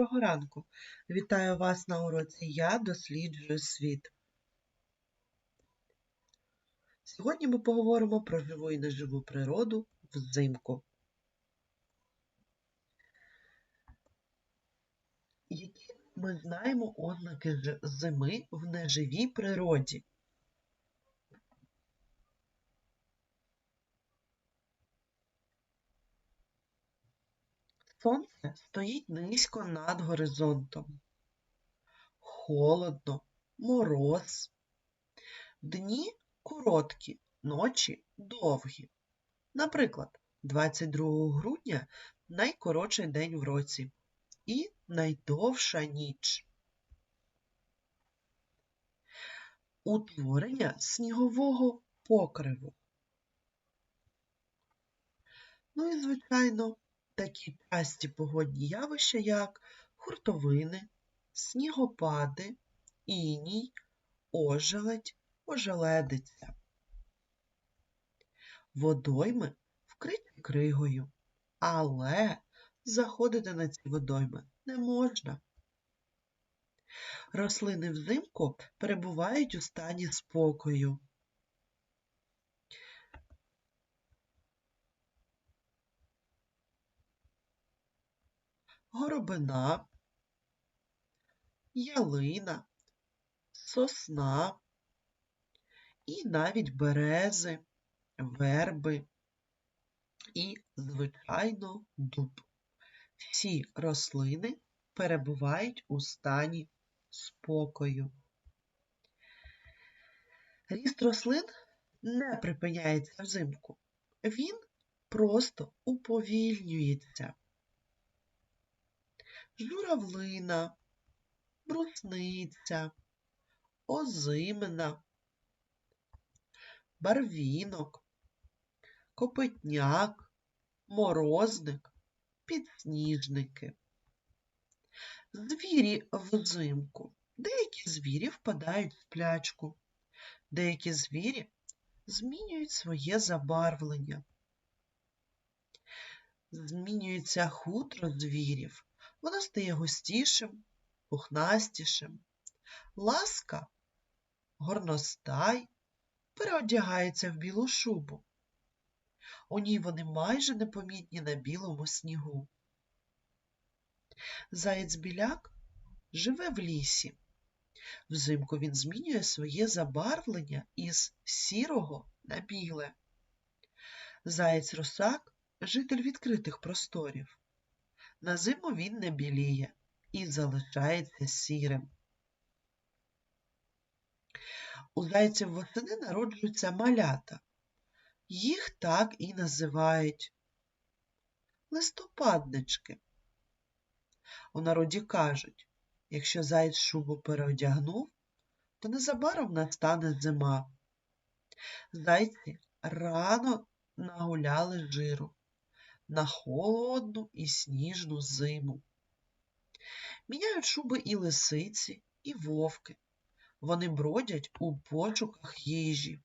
Доброго ранку! Вітаю вас на уроці Я досліджую світ. Сьогодні ми поговоримо про живу і неживу природу взимку. Які ми знаємо ознаки зими в неживій природі? Сонце стоїть низько над горизонтом. Холодно, мороз. Дні короткі, ночі довгі. Наприклад, 22 грудня найкоротший день в році і найдовша ніч. Утворення снігового покриву. Ну і, звичайно, такі часті погодні явища, як хуртовини, снігопади, іній, ожеледь, ожеледиця. Водойми вкриті кригою, але заходити на ці водойми не можна. Рослини взимку перебувають у стані спокою. Горобина, ялина, сосна і навіть берези, верби і, звичайно, дуб. Всі рослини перебувають у стані спокою. Ріст рослин не припиняється взимку. Він просто уповільнюється журавлина, брусниця, озимина, барвінок, копитняк, морозник, підсніжники. Звірі взимку. Деякі звірі впадають в сплячку, деякі звірі змінюють своє забарвлення. Змінюється хутро звірів, воно стає густішим, пухнастішим. Ласка, горностай переодягається в білу шубу. У ній вони майже непомітні на білому снігу. Заєць біляк живе в лісі. Взимку він змінює своє забарвлення із сірого на біле. Заєць русак житель відкритих просторів. На зиму він не біліє і залишається сірим. У зайців восени народжуються малята. Їх так і називають листопаднички. У народі кажуть, якщо заєць шубу переодягнув, то незабаром настане зима. Зайці рано нагуляли жиру на холодну і сніжну зиму. Міняють шуби і лисиці, і вовки. Вони бродять у пошуках їжі.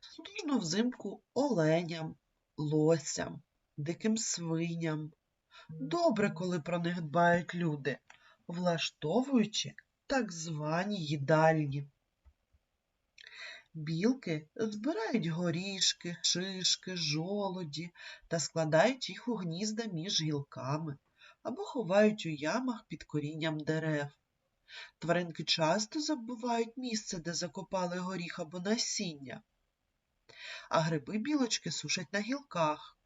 Судужно взимку оленям, лосям, диким свиням. Добре, коли про них дбають люди, влаштовуючи так звані їдальні. Білки збирають горішки, шишки, жолоді та складають їх у гнізда між гілками або ховають у ямах під корінням дерев. Тваринки часто забувають місце, де закопали горіх або насіння, а гриби білочки сушать на гілках.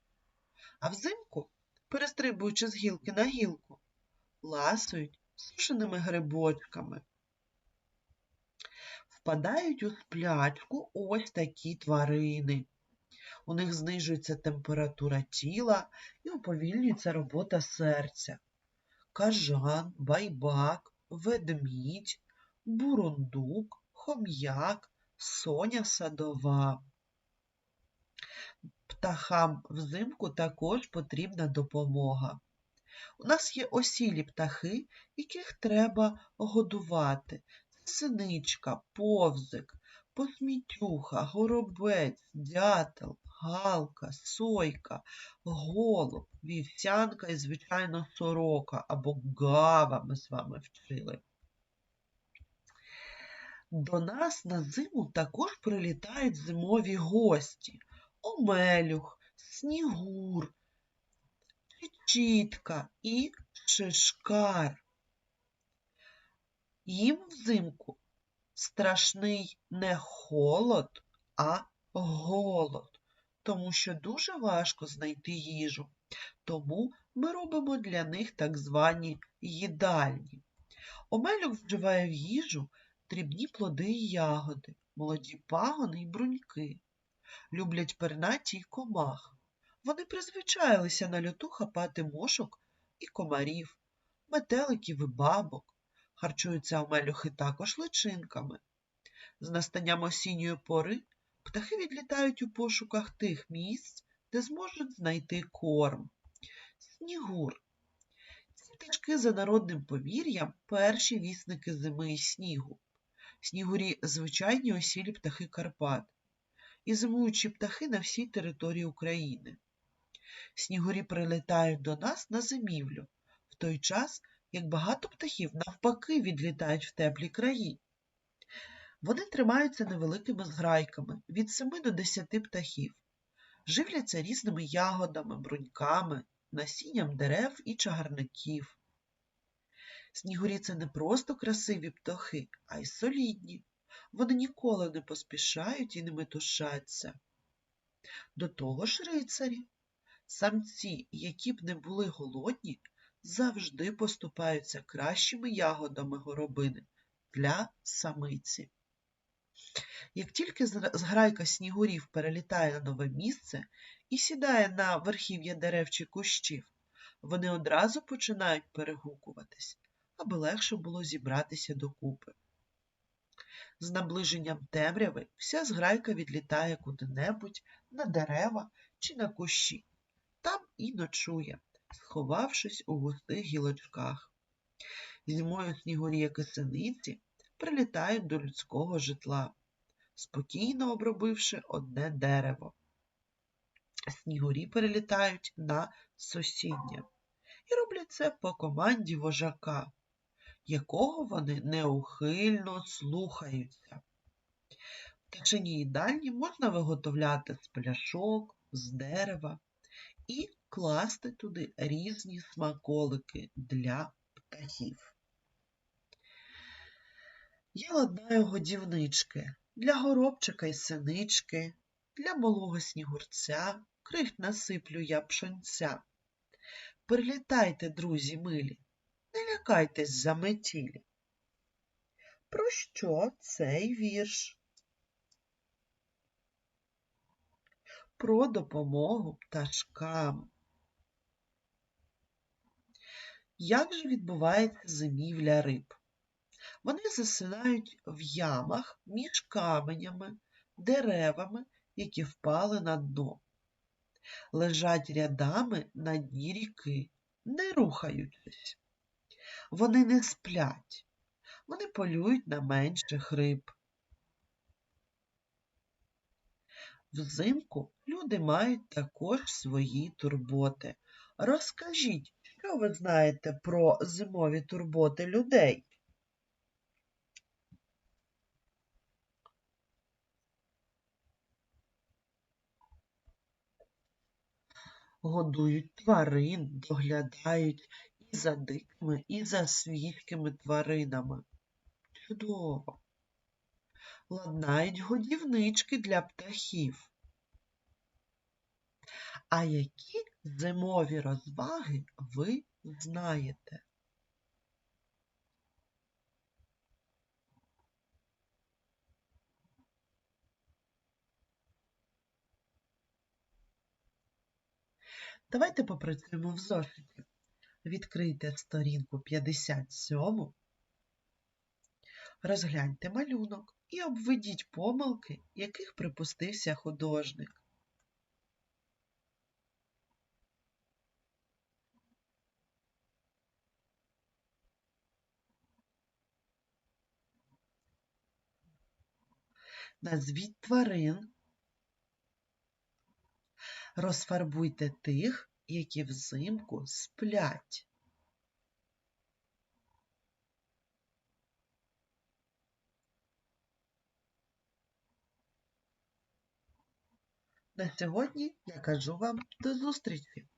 А взимку, перестрибуючи з гілки на гілку, ласують сушеними грибочками впадають у сплячку ось такі тварини. У них знижується температура тіла і уповільнюється робота серця. Кажан, байбак, ведмідь, бурундук, хом'як, соня садова. Птахам взимку також потрібна допомога. У нас є осілі птахи, яких треба годувати синичка, повзик, посмітюха, горобець, дятел, галка, сойка, голуб, вівсянка і, звичайно, сорока або гава ми з вами вчили. До нас на зиму також прилітають зимові гості омелюх, снігур, чітка і шишкар. Їм взимку страшний не холод, а голод, тому що дуже важко знайти їжу. Тому ми робимо для них так звані їдальні. Омелюк вживає в їжу дрібні плоди і ягоди, молоді пагони й бруньки. Люблять пернаті й комах. Вони призвичаїлися на люту хапати мошок і комарів, метеликів і бабок. Харчуються омелюхи також личинками. З настанням осінньої пори птахи відлітають у пошуках тих місць, де зможуть знайти корм. Снігур. Ці пташки за народним повір'ям перші вісники зими і снігу. Снігурі звичайні осілі птахи Карпат і зимуючі птахи на всій території України. Снігурі прилітають до нас на зимівлю, в той час, як багато птахів навпаки відлітають в теплі краї. Вони тримаються невеликими зграйками від 7 до 10 птахів, живляться різними ягодами, бруньками, насінням дерев і чагарників. Снігурі це не просто красиві птахи, а й солідні. Вони ніколи не поспішають і не метушаться. До того ж рицарі, самці, які б не були голодні, завжди поступаються кращими ягодами горобини для самиці. Як тільки зграйка снігурів перелітає на нове місце і сідає на верхів'я дерев чи кущів, вони одразу починають перегукуватись, аби легше було зібратися докупи. З наближенням темряви вся зграйка відлітає куди-небудь на дерева чи на кущі. Там і ночує, сховавшись у густих гілочках. Зимою снігурі, як синиці, прилітають до людського житла, спокійно обробивши одне дерево. Снігурі перелітають на сусіднє і роблять це по команді вожака якого вони неухильно слухаються. Пташині їдальні можна виготовляти з пляшок, з дерева і класти туди різні смаколики для птахів. Я ладнаю годівнички для горобчика й синички, для малого снігурця, крихт насиплю я пшонця. Прилітайте, друзі милі, не лякайтесь заметілі. Про що цей вірш? Про допомогу пташкам. Як же відбувається зимівля риб? Вони засинають в ямах між каменями, деревами, які впали на дно, лежать рядами на дні ріки, не рухаючись. Вони не сплять, вони полюють на менших риб. Взимку люди мають також свої турботи. Розкажіть, що ви знаєте про зимові турботи людей? Годують тварин, доглядають і за дикими, і за свійськими тваринами. Чудово! Ладнають годівнички для птахів. А які зимові розваги ви знаєте? Давайте попрацюємо в зошиті. Відкрийте сторінку 57, розгляньте малюнок і обведіть помилки, яких припустився художник. Назвіть тварин, Розфарбуйте тих, які взимку сплять. На сьогодні я кажу вам до зустрічі!